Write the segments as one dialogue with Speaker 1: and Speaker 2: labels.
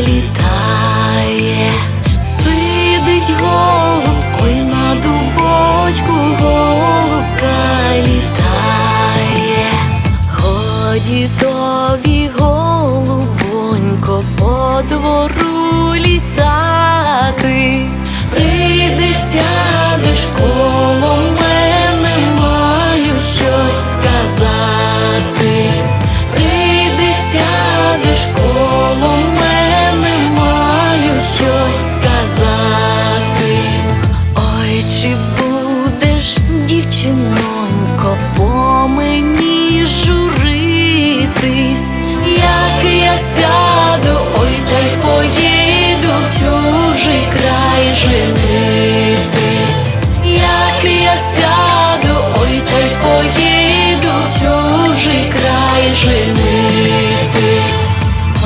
Speaker 1: літає, сидить голубки на дубочку голубка літає, ході тобі. Я сяду, ой та поїду в чужий край женитись, як я сяду, ой та поїду чужий край женитись.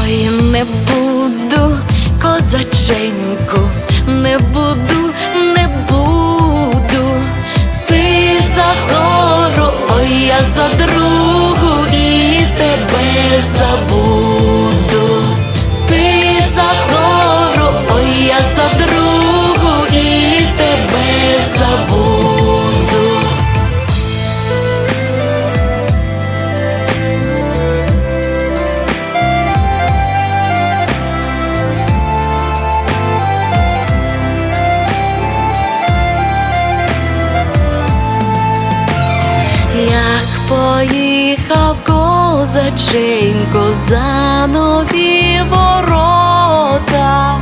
Speaker 1: Ой, не буду, козаченьку, не буду, поїхав козаченько за нові ворота,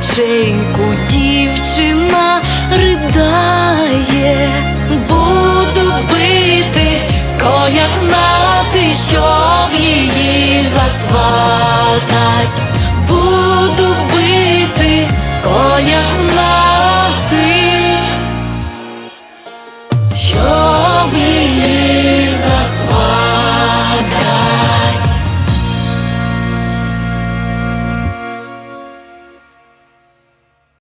Speaker 1: козаченьку, дівчина ридає, буду бити, коня гнати, щоб її засватать, буду бити, коня гнати.